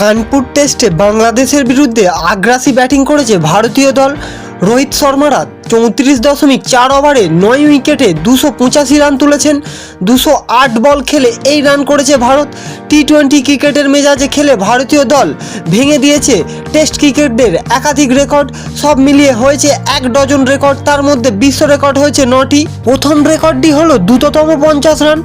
কানপুর টেস্টে বাংলাদেশের বিরুদ্ধে আগ্রাসী ব্যাটিং করেছে ভারতীয় দল। রোহিত শর্মারা চৌত্রিশ দশমিক চার ওভারে নয় উইকেটে দুশো পঁচাশি রান তুলেছেন। দুশো আট বল খেলে এই রান করেছে ভারত। টি টোয়েন্টি ক্রিকেটের মেজাজে খেলে ভারতীয় দল ভেঙে দিয়েছে টেস্ট ক্রিকেটদের একাধিক রেকর্ড। সব মিলিয়ে হয়েছে এক ডজন রেকর্ড, তার মধ্যে বিশ্ব রেকর্ড হয়েছে নটি। প্রথম রেকর্ডটি হলো দ্রুততম পঞ্চাশ রান।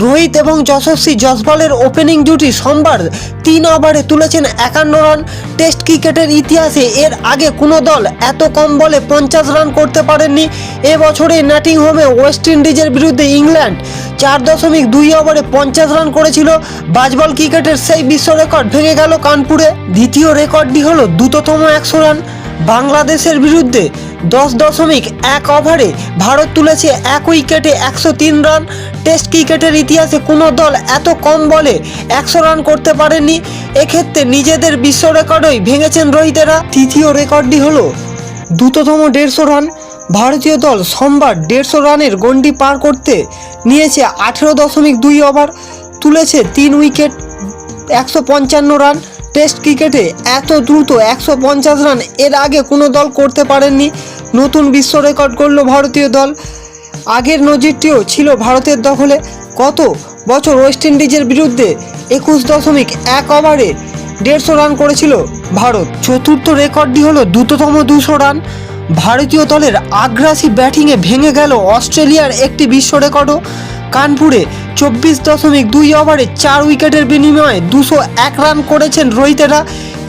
রোহিত এবং যশস্বী জসপালের ওপেনিং জুটি সোমবার তিন ওভারে তুলেছেন একান্ন রান টেস্ট ক্রিকেটের ইতিহাসে এর আগে কোনো দল এত কম বলে পঞ্চাশ রান করতে পারেননি। এবছরে ন্যাটিং হোমে ওয়েস্ট ইন্ডিজের বিরুদ্ধে ইংল্যান্ড চার দশমিক দুই ওভারে পঞ্চাশ রান করেছিল। বাজবল ক্রিকেটের সেই বিশ্ব রেকর্ড ভেঙে গেল কানপুরে। দ্বিতীয় রেকর্ডটি হলো দ্রুততম একশো রান বাংলাদেশের বিরুদ্ধে দশ দশমিক এক ওভারে ভারত তুলেছে এক উইকেটে একশো তিন রান। টেস্ট ক্রিকেটের ইতিহাসে কোনো দল এত কম বলে একশো রান করতে পারেনি। এক্ষেত্রে নিজেদের বিশ্ব রেকর্ডই ভেঙেছেন রোহিতেরা। তৃতীয় রেকর্ডটি হল দ্রুততম দেড়শো রান। ভারতীয় দল সোমবার দেড়শো রানের গন্ডি পার করতে নিয়েছে আঠেরো দশমিক দুই ওভার, তুলেছে তিন উইকেট, একশো পঞ্চান্ন রান। টেস্ট ক্রিকেটে এত দ্রুত একশো পঞ্চাশ রান এর আগে কোনো দল করতে পারেননি। নতুন বিশ্ব রেকর্ড করল ভারতীয় দল। আগের নজিরটিও ছিল ভারতের দখলে। গত বছর ওয়েস্ট ইন্ডিজের বিরুদ্ধে একুশ দশমিক এক ওভারে দেড়শো রান করেছিল ভারত। চতুর্থ রেকর্ডটি হলো দ্রুততম দুশো রান। ভারতীয় দলের আগ্রাসী ব্যাটিংয়ে ভেঙে গেল অস্ট্রেলিয়ার একটি বিশ্ব রেকর্ডও। কানপুরে চব্বিশ দশমিক দুই ওভারে চার উইকেটের বিনিময়ে দুশো এক রান করেছেন রোহিতেরা।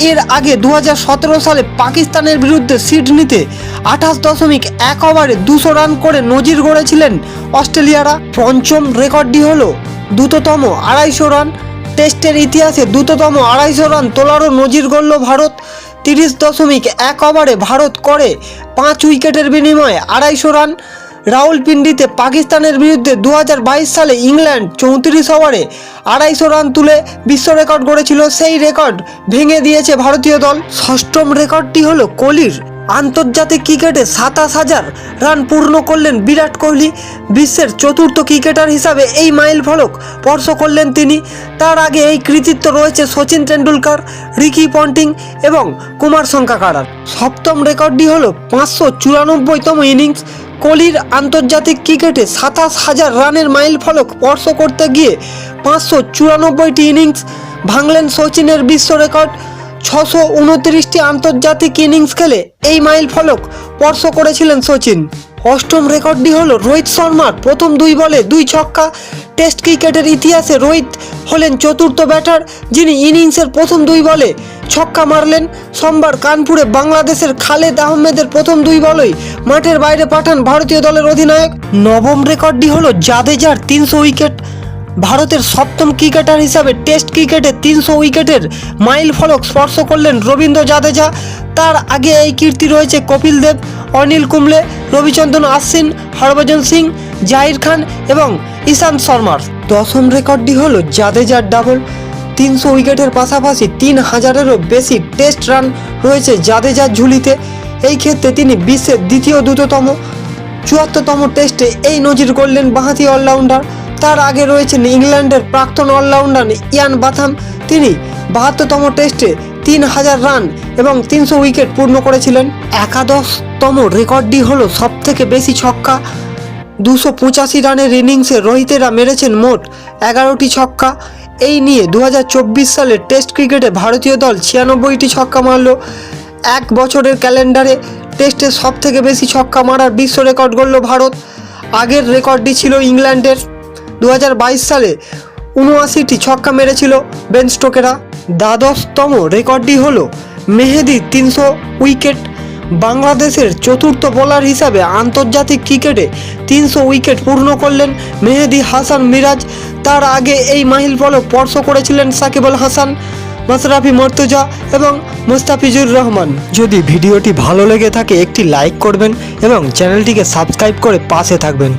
এর আগে দু হাজার সতেরো সালে পাকিস্তানের বিরুদ্ধে সিডনিতে আঠাশ দশমিক এক ওভারে দুশো রান করে নজির গড়েছিলেন অস্ট্রেলিয়ারা। পঞ্চম রেকর্ডটি হল দ্রুততম আড়াইশো রান। টেস্টের ইতিহাসে দ্রুততম আড়াইশো রান তোলারও নজির গড়ল ভারত। তিরিশ দশমিক এক ওভারে ভারত করে পাঁচ উইকেটের বিনিময়ে আড়াইশো রান। রাউলপিন্ডিতে পাকিস্তানের বিরুদ্ধে দু হাজার বাইশ সালে ইংল্যান্ড চৌত্রিশ ওভারে আড়াইশো রান তুলে বিশ্ব রেকর্ড গড়েছিল, সেই রেকর্ড ভেঙে দিয়েছে ভারতীয় দল। ষষ্ঠম রেকর্ডটি হল কোহলির। আন্তর্জাতিক ক্রিকেটে সাতাশ হাজার রান পূর্ণ করলেন বিরাট কোহলি। বিশ্বের চতুর্থ ক্রিকেটার হিসাবে এই মাইল ফলক স্পর্শ করলেন তিনি। তার আগে এই কৃতিত্ব রয়েছে সচিন তেন্ডুলকার, রিকি পন্টিং এবং কুমার সংকাকারার সপ্তম রেকর্ডটি হল পাঁচশো চুরানব্বইতম ইনিংস। কোহলির আন্তর্জাতিক ক্রিকেটে সাতাশ হাজার রানের মাইল ফলক স্পর্শ করতে গিয়ে পাঁচশো চুরানব্বইটি ইনিংস ভাঙলেন সচিনের বিশ্ব রেকর্ড। ছশো উনত্রিশটি আন্তর্জাতিক ইনিংস খেলে এই মাইল ফলক স্পর্শ করেছিলেন সচিন অষ্টম রেকর্ডটি হল রোহিত শর্মার প্রথম দুই বলে দুই ছক্কা। টেস্ট ক্রিকেটের ইতিহাসে রোহিত হলেন চতুর্থ ব্যাটার, যিনি ইনিংসের প্রথম দুই বলে ছক্কা মারলেন। সোমবার কানপুরে বাংলাদেশের খালেদ আহমেদের প্রথম দুই বলই মাঠের বাইরে পাঠান ভারতীয় দলের অধিনায়ক। নবম রেকর্ডটি হল জাদেজার তিনশো উইকেট। ভারতের সপ্তম ক্রিকেটার হিসাবে টেস্ট ক্রিকেটে তিনশো উইকেটের মাইল ফলক স্পর্শ করলেন রবীন্দ্র জাদেজা। তার আগে এই কীর্তি রয়েছে কপিল দেব। অনিল কুম্বলে, রবিচন্দ্রন আশ্বিন, হরভজন সিং, জাহির খান এবং ঈশান্ত শর্মার। দশম রেকর্ডটি হলো জাদেজার ডাবল। তিনশো উইকেটের পাশাপাশি তিন হাজারেরও বেশি টেস্ট রান রয়েছে জাদেজার ঝুলিতে। এই ক্ষেত্রে তিনি বিশ্বের দ্বিতীয় দ্রুততম, চুয়াত্তরতম টেস্টে এই নজির করলেন বাঁহাতি অলরাউন্ডার। তার আগে রয়েছেন ইংল্যান্ডের প্রাক্তন অলরাউন্ডার ইয়ান বাথাম। তিনি বাহাত্তরতম টেস্টে তিন হাজার রান এবং তিনশো উইকেট পূর্ণ করেছিলেন। একাদশতম রেকর্ডটি হলো সবথেকে বেশি ছক্কা। দুশো পঁচাশি রানের ইনিংসে রোহিতেরা মেরেছেন মোট এগারোটি ছক্কা। এই নিয়ে দু হাজার সালের টেস্ট ক্রিকেটে ভারতীয় দল ছিয়ানব্বইটি ছক্কা মারল। এক বছরের ক্যালেন্ডারে টেস্টে সব থেকে বেশি ছক্কা মারার বিশ্ব রেকর্ড গড়ল ভারত। আগের রেকর্ডটি ছিল ইংল্যান্ডের। দু হাজার বাইশ সালে উনআশিটি ছক্কা মেরেছিল বেন দ্বাদশতম রেকর্ডটি হলো মেহেদি তিনশো উইকেট। বাংলাদেশের চতুর্থ বোলার হিসাবে আন্তর্জাতিক ক্রিকেটে তিনশো উইকেট পূর্ণ করলেন মেহেদি হাসান মিরাজ। তার আগে এই মাহিল ফলক স্পর্শ করেছিলেন সাকিব আল হাসান মাসরাফি মর্তুজা এবং মুস্তাফিজুর রহমান। যদি ভিডিওটি ভালো লেগে থাকে একটি লাইক করবেন এবং চ্যানেলটিকে সাবস্ক্রাইব করে পাশে থাকবেন।